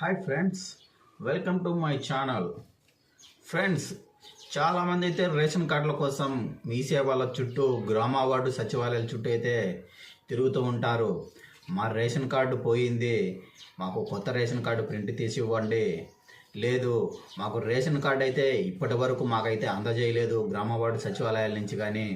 Hi friends welcome to my channel friends చాలామంది అయితే ration కార్డుల కోసం మీ సేవల చుట్టూ గ్రామ వార్డు సచివాలయాల చుట్టూ అయితే తిరుగుతూ ఉంటారు. మా రేషన్ కార్డు పోయింది. మాకు కొత్త రేషన్ కార్డు ప్రింట్ తీసి ఇవ్వండి. లేదు మాకు రేషన్ కార్డు అయితే ఇప్పటి వరకు మాకైతే అందజేయలేదు. గ్రామ వార్డు సచివాలయాల నుంచి కానీ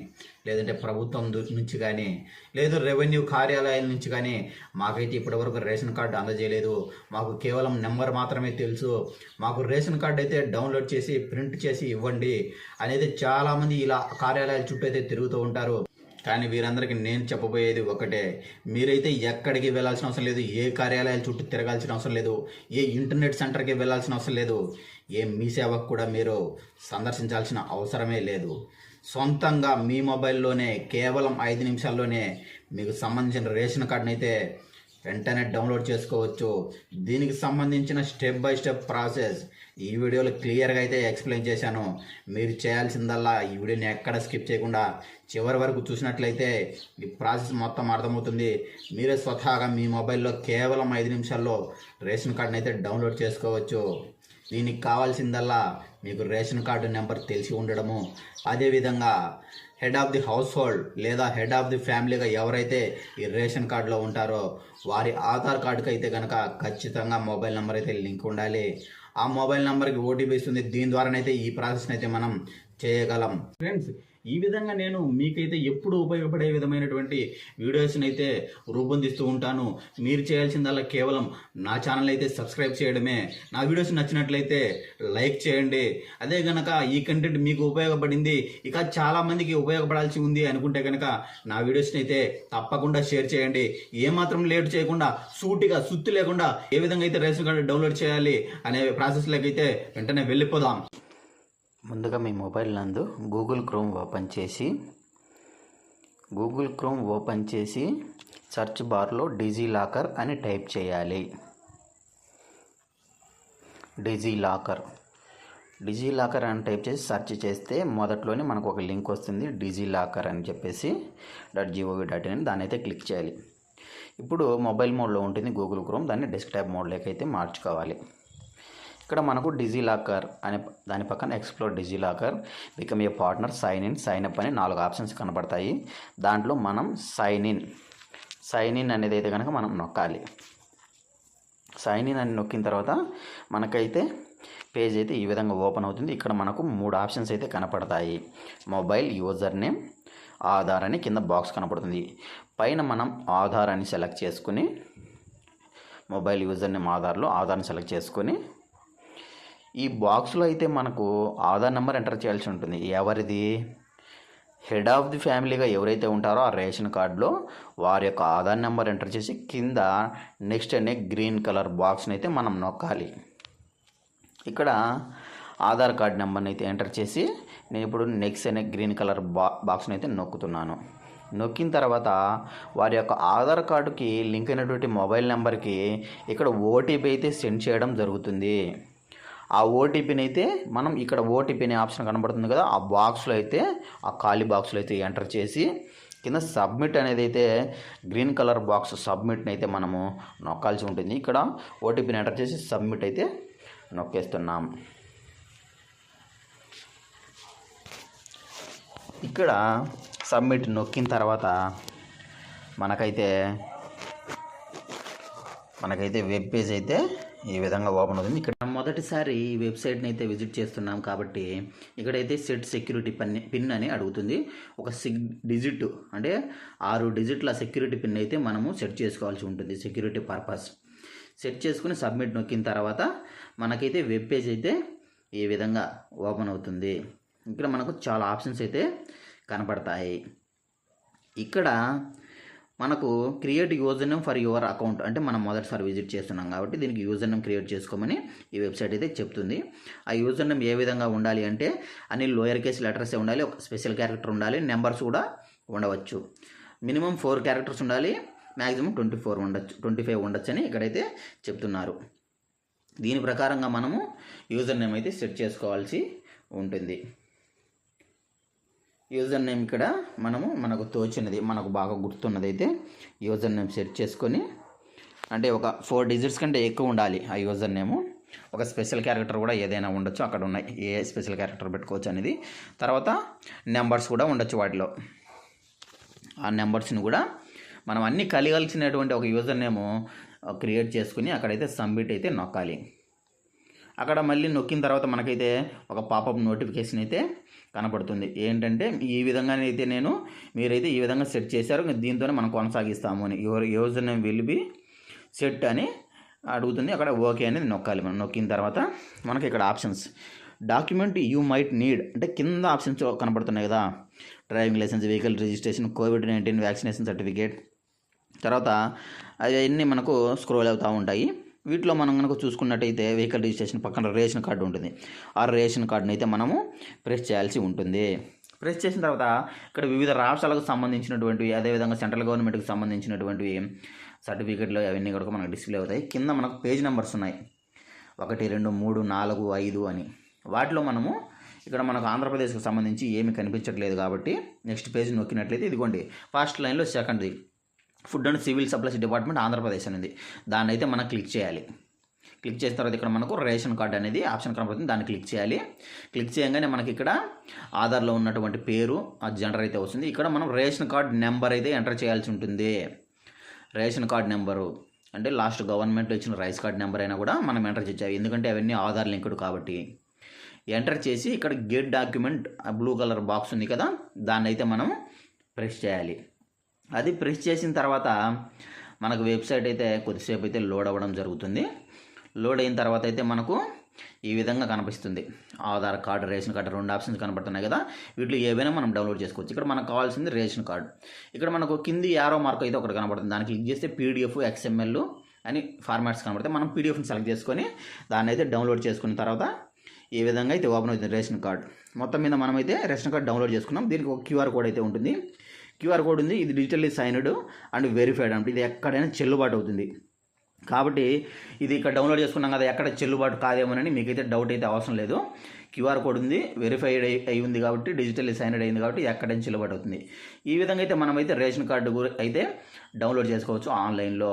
లేదంటే ప్రభుత్వం నుంచి కానీ లేదు రెవెన్యూ కార్యాలయాల నుంచి కానీ మాకైతే ఇప్పటివరకు రేషన్ కార్డు అందజేయలేదు. మాకు కేవలం నెంబర్ మాత్రమే తెలుసు. మాకు రేషన్ కార్డు అయితే డౌన్లోడ్ చేసి ప్రింట్ చేసి ఇవ్వండి అనేది చాలామంది ఇలా కార్యాలయాల చుట్టూ అయితే తిరుగుతూ ఉంటారు. కానీ వీరందరికీ నేను చెప్పబోయేది ఒకటే. మీరైతే ఎక్కడికి వెళ్ళాల్సిన అవసరం లేదు ఏ కార్యాలయాల చుట్టూ తిరగాల్సిన అవసరం లేదు ఏ ఇంటర్నెట్ సెంటర్కి వెళ్ళాల్సిన అవసరం లేదు ఏ మీ సేవకు కూడా మీరు సందర్శించాల్సిన అవసరమే లేదు. సొంతంగా మీ మొబైల్లోనే కేవలం ఐదు నిమిషాల్లోనే మీకు సంబంధించిన రేషన్ కార్డుని అయితే వెంటనే డౌన్లోడ్ చేసుకోవచ్చు. దీనికి సంబంధించిన స్టెప్ బై స్టెప్ ప్రాసెస్. ఈ వీడియోలో క్లియర్గా అయితే ఎక్స్ప్లెయిన్ చేశాను. మీరు చేయాల్సిందల్లా ఈ వీడియోని ఎక్కడ స్కిప్ చేయకుండా చివరి వరకు చూసినట్లయితే ఈ ప్రాసెస్ మొత్తం అర్థమవుతుంది. మీరే స్వతహాగా మీ మొబైల్లో కేవలం ఐదు నిమిషాల్లో రేషన్ కార్డుని అయితే డౌన్లోడ్ చేసుకోవచ్చు. దీనికి కావాల్సిందల్లా మీకు రేషన్ కార్డు నెంబర్ తెలిసి ఉండడము. అదేవిధంగా head of the household లేదా హెడ్ ఆఫ్ ది ఫ్యామిలీగా ఎవరైతే ఈ రేషన్ కార్డులో ఉంటారో వారి ఆధార్ కార్డుకి అయితే కనుక ఖచ్చితంగా మొబైల్ నెంబర్ అయితే లింక్ ఉండాలి. ఆ మొబైల్ నెంబర్కి ఓటీపీ ఇస్తుంది. దీని ద్వారానైతే ఈ ప్రాసెస్ని అయితే మనం చేయగలం. ఫ్రెండ్స్ ఈ విధంగా నేను మీకైతే ఎప్పుడు ఉపయోగపడే విధమైనటువంటి వీడియోస్ని అయితే రూపొందిస్తూ ఉంటాను. మీరు చేయాల్సిందల్లా కేవలం నా ఛానల్ అయితే సబ్స్క్రైబ్ చేయడమే. నా వీడియోస్ నచ్చినట్లయితే లైక్ చేయండి. అదే కనుక ఈ కంటెంట్ మీకు ఉపయోగపడింది ఇక చాలామందికి ఉపయోగపడాల్సి ఉంది అనుకుంటే కనుక నా వీడియోస్ని అయితే తప్పకుండా షేర్ చేయండి. ఏమాత్రం లేట్ చేయకుండా సూటిగా సుత్తి లేకుండా ఏ విధంగా అయితే రేషన్ కార్డు డౌన్లోడ్ చేయాలి అనే ప్రాసెస్లోకి అయితే వెంటనే వెళ్ళిపోదాం. ముందుగా మీ మొబైల్ నందు గూగుల్ క్రోమ్ ఓపెన్ చేసి గూగుల్ క్రోమ్ ఓపెన్ చేసి సెర్చ్ బార్లో డిజీ లాకర్ అని టైప్ చేయాలి. DigiLocker. డిజీ లాకర్ అని టైప్ చేసి సెర్చ్ చేస్తే మొదట్లోనే మనకు ఒక లింక్ వస్తుంది డిజీ లాకర్ అని చెప్పేసి డాట్ జీఓవి డాట్ ఇన్ దాన్ని అయితే క్లిక్ చేయాలి. ఇప్పుడు మొబైల్ మోడ్లో ఉంటుంది గూగుల్ క్రోమ్ దాన్ని డెస్క్టాప్ మోడ్లోకి అయితే మార్చుకోవాలి. ఇక్కడ మనకు డిజీ లాకర్ అనే దాని పక్కన explore DigiLocker become a partner sign in sign up అని నాలుగు ఆప్షన్స్ కనబడతాయి. దాంట్లో మనం సైన్ ఇన్ సైన్ ఇన్ అనేది అయితే కనుక మనం నొక్కాలి. సైన్ ఇన్ అని నొక్కిన తర్వాత మనకైతే పేజ్ అయితే ఈ విధంగా ఓపెన్ అవుతుంది. ఇక్కడ మనకు మూడు ఆప్షన్స్ అయితే కనపడతాయి. మొబైల్ యూజర్ నేమ్ ఆధార్ అని కింద బాక్స్ కనపడుతుంది. పైన మనం ఆధార్ అని సెలెక్ట్ చేసుకుని మొబైల్ యూజర్ నేమ్ ఆధార్లో ఆధార్ని సెలెక్ట్ చేసుకొని ఈ బాక్స్లో అయితే మనకు ఆధార్ నెంబర్ ఎంటర్ చేయాల్సి ఉంటుంది. ఎవరిది? హెడ్ ఆఫ్ ది ఫ్యామిలీగా ఎవరైతే ఉంటారో ఆ రేషన్ కార్డులో వారి యొక్క ఆధార్ నెంబర్ ఎంటర్ చేసి కింద నెక్స్ట్ అనే గ్రీన్ కలర్ బాక్స్ని అయితే మనం నొక్కాలి. ఇక్కడ ఆధార్ కార్డ్ నెంబర్ని అయితే ఎంటర్ చేసి నేను ఇప్పుడు నెక్స్ట్ అనే గ్రీన్ కలర్ బా బాక్స్ని అయితే నొక్కుతున్నాను. నొక్కిన తర్వాత వారి యొక్క ఆధార్ కార్డుకి లింక్ అయినటువంటి మొబైల్ నెంబర్కి ఇక్కడ ఓటీపీ అయితే సెండ్ చేయడం జరుగుతుంది. ఆ ఓటీపీని అయితే మనం ఇక్కడ ఓటీపీ అనే ఆప్షన్ కనబడుతుంది కదా ఆ బాక్స్లో అయితే ఆ ఖాళీ బాక్స్లో అయితే ఎంటర్ చేసి కింద సబ్మిట్ అనేది అయితే గ్రీన్ కలర్ బాక్స్ సబ్మిట్ని అయితే మనము నొక్కాల్సి ఉంటుంది. ఇక్కడ ఓటీపీని ఎంటర్ చేసి సబ్మిట్ అయితే నొక్కేస్తున్నాం. ఇక్కడ సబ్మిట్ నొక్కిన తర్వాత మనకైతే మనకైతే వెబ్ పేజ్ అయితే ఈ విధంగా ఓపెన్ అవుతుంది ఇక్కడ మొదటిసారి ఈ వెబ్సైట్ని అయితే విజిట్ చేస్తున్నాం కాబట్టి ఇక్కడైతే సెట్ సెక్యూరిటీ పిన్ పిన్ అని అడుగుతుంది. ఒక సిగ్ డిజిట్ అంటే ఆరు డిజిట్ల సెక్యూరిటీ పిన్ అయితే మనము సెట్ చేసుకోవాల్సి ఉంటుంది సెక్యూరిటీ పర్పస్. సెట్ చేసుకుని సబ్మిట్ నొక్కిన తర్వాత మనకైతే వెబ్ పేజ్ అయితే ఈ విధంగా ఓపెన్ అవుతుంది. ఇక్కడ మనకు చాలా ఆప్షన్స్ అయితే కనపడతాయి. ఇక్కడ మనకు create user name for your account అంటే మనం మొదటిసారి విజిట్ చేస్తున్నాం కాబట్టి దీనికి యూజర్ నేమ్ క్రియేట్ చేసుకోమని ఈ వెబ్సైట్ అయితే చెప్తుంది. ఆ యూజర్ నేమ్ ఏ విధంగా ఉండాలి అంటే అన్ని లోయర్ కేస్ లెటర్సే ఉండాలి ఒక స్పెషల్ క్యారెక్టర్ ఉండాలి నెంబర్స్ కూడా ఉండవచ్చు. మినిమం ఫోర్ క్యారెక్టర్స్ ఉండాలి మ్యాక్సిమం ట్వంటీ ఫోర్ ఉండొచ్చు ట్వంటీ ఫైవ్ ఉండొచ్చు అని ఇక్కడైతే చెప్తున్నారు. దీని ప్రకారంగా మనము యూజర్ నేమ్ అయితే సెట్ చేసుకోవాల్సి ఉంటుంది. యూజర్ నేమ్ ఇక్కడ మనము మనకు తోచినది మనకు బాగా గుర్తున్నది అయితే యూజర్ నేమ్ సెట్ చేసుకొని అంటే ఒక ఫోర్ డిజిట్స్ కంటే ఎక్కువ ఉండాలి ఆ యూజర్ నేము ఒక స్పెషల్ క్యారెక్టర్ కూడా ఏదైనా ఉండొచ్చు అక్కడ ఉన్నాయి ఏ స్పెషల్ క్యారెక్టర్ పెట్టుకోవచ్చు అనేది. తర్వాత నెంబర్స్ కూడా ఉండొచ్చు వాటిలో. ఆ నెంబర్స్ని కూడా మనం అన్ని కలిగాల్సినటువంటి ఒక యూజర్ నేము క్రియేట్ చేసుకుని అక్కడైతే సబ్మిట్ అయితే నొక్కాలి. అక్కడ మళ్ళీ నొక్కిన తర్వాత మనకైతే ఒక పాపప్ నోటిఫికేషన్ అయితే కనపడుతుంది. ఏంటంటే ఈ విధంగానే అయితే నేను మీరైతే ఈ విధంగా సెట్ చేశారు. దీంతోనే మనం కొనసాగిస్తాము అని. Your user name will be set అని అడుగుతుంది. అక్కడ ఓకే అనేది నొక్కాలి మనం. నొక్కిన తర్వాత మనకి ఇక్కడ options document you might need అంటే కింద ఆప్షన్స్ కనపడుతున్నాయి కదా. Driving licence vehicle registration COVID nineteen vaccination certificate తర్వాత అవన్నీ మనకు స్క్రోల్ అవుతూ ఉంటాయి. వీటిలో మనం కనుక చూసుకున్నట్టయితే వెహికల్ రిజిస్ట్రేషన్ పక్కన రేషన్ కార్డు ఉంటుంది. ఆ రేషన్ కార్డుని అయితే మనము ప్రెస్ చేయాల్సి ఉంటుంది. ప్రెస్ చేసిన తర్వాత ఇక్కడ వివిధ రాష్ట్రాలకు సంబంధించినటువంటివి అదేవిధంగా సెంట్రల్ గవర్నమెంట్కి సంబంధించినటువంటివి సర్టిఫికెట్లు అవన్నీ కూడా మనకు డిస్ప్లే అవుతాయి. కింద మనకు పేజ్ నెంబర్స్ ఉన్నాయి. ఒకటి రెండు మూడు నాలుగు ఐదు అని. వాటిలో మనము ఇక్కడ మనకు ఆంధ్రప్రదేశ్కి సంబంధించి ఏమి కనిపించట్లేదు కాబట్టి నెక్స్ట్ పేజ్ నొక్కినట్లయితే ఇదిగోండి. ఫస్ట్ లైన్లో సెకండ్ది. Food and civil supplies department Andhra Pradesh అనేది. దాన్ని అయితే మనం క్లిక్ చేయాలి. క్లిక్ చేసిన తర్వాత ఇక్కడ మనకు రేషన్ కార్డ్ అనేది ఆప్షన్ కనబడుతుంది దాన్ని క్లిక్ చేయాలి. క్లిక్ చేయగానే మనకి ఇక్కడ ఆధార్లో ఉన్నటువంటి పేరు ఆ జెండర్ అయితే వస్తుంది. ఇక్కడ మనం రేషన్ కార్డ్ నెంబర్ అయితే ఎంటర్ చేయాల్సి ఉంటుంది. Ration card number. అంటే లాస్ట్ గవర్నమెంట్ ఇచ్చిన రైస్ కార్డ్ నెంబర్ అయినా కూడా మనం ఎంటర్ చేయాలి. ఎందుకంటే అవన్నీ ఆధార్ లింక్డ్ కాబట్టి. ఎంటర్ చేసి ఇక్కడ get document blue colour box ఉంది కదా దాన్ని అయితే మనం ప్రెస్ చేయాలి. అది ప్రెస్ చేసిన తర్వాత మనకు వెబ్సైట్ అయితే కొద్దిసేపు అయితే లోడ్ అవ్వడం జరుగుతుంది. లోడ్ అయిన తర్వాత అయితే మనకు ఈ విధంగా కనిపిస్తుంది. ఆధార్ కార్డు రేషన్ కార్డు రెండు ఆప్షన్స్ కనబడుతున్నాయి కదా. వీటిలో ఏవైనా మనం డౌన్లోడ్ చేసుకోవచ్చు. ఇక్కడ మనకు కావాల్సింది రేషన్ కార్డు. ఇక్కడ మనకు కింది యారో మార్క్ అయితే ఒకటి కనబడుతుంది దానికి క్లిక్ చేస్తే పీడిఎఫ్ ఎక్స్ఎంఎల్ అని ఫార్మాట్స్ కనబడతాయి మనం పీడిఎఫ్ని సెలెక్ట్ చేసుకొని దాన్ని అయితే డౌన్లోడ్ చేసుకున్న తర్వాత ఈ విధంగా అయితే ఓపెన్ అవుతుంది రేషన్ కార్డు. మొత్తం మీద మనమైతే రేషన్ కార్డు డౌన్లోడ్ చేసుకున్నాం. దీనికి ఒక క్యూఆర్ కోడ్ అయితే ఉంటుంది. క్యూఆర్ కోడ్ ఉంది ఇది డిజిటల్లీ సైన్డ్ అండ్ వెరిఫైడ్ అంటే. ఇది ఎక్కడైనా చెల్లుబాటు అవుతుంది. కాబట్టి ఇది ఇక్కడ డౌన్లోడ్ చేసుకున్నాం కదా ఎక్కడ చెల్లుబాటు కాదేమోనని మీకైతే డౌట్ అయితే అవసరం లేదు. క్యూఆర్ కోడ్ ఉంది వెరిఫైడ్ అయి ఉంది కాబట్టి డిజిటల్లీ సైన్డ్ అయింది కాబట్టి ఎక్కడైనా చెల్లుబాటు అవుతుంది. ఈ విధంగా అయితే మనమైతే రేషన్ కార్డు అయితే డౌన్లోడ్ చేసుకోవచ్చు ఆన్లైన్లో.